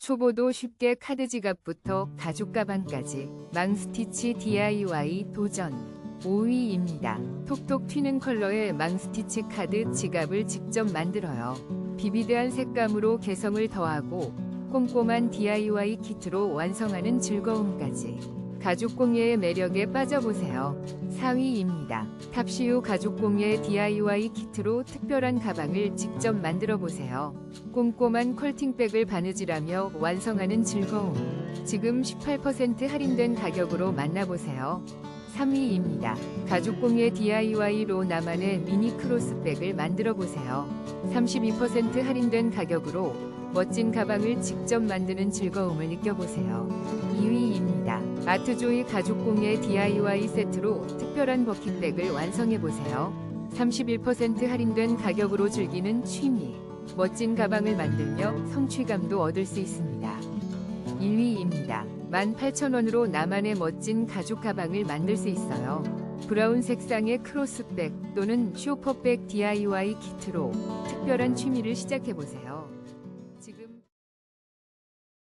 초보도 쉽게 카드 지갑부터 가죽 가방까지 망스티치 DIY 도전 5위입니다. 톡톡 튀는 컬러의 망스티치 카드 지갑을 직접 만들어요. 비비드한 색감으로 개성을 더하고 꼼꼼한 DIY 키트로 완성하는 즐거움까지 가죽 공예의 매력에 빠져보세요. 4위입니다. 탑시우 가죽 공예 DIY 키트로 특별한 가방을 직접 만들어 보세요. 꼼꼼한 컬팅백을 바느질하며 완성하는 즐거움. 지금 18% 할인된 가격으로 만나보세요. 3위입니다. 가죽 공예 DIY로 나만의 미니 크로스백을 만들어 보세요. 32% 할인된 가격으로 멋진 가방을 직접 만드는 즐거움을 느껴보세요. 2위입니다. 아트조이 가죽 공예 DIY 세트로 특별한 버킷백을 완성해 보세요. 31% 할인된 가격으로 즐기는 취미. 멋진 가방을 만들며 성취감도 얻을 수 있습니다. 1위입니다. 18,000원으로 나만의 멋진 가죽 가방을 만들 수 있어요. 브라운 색상의 크로스백 또는 쇼퍼백 DIY 키트로 특별한 취미를 시작해 보세요.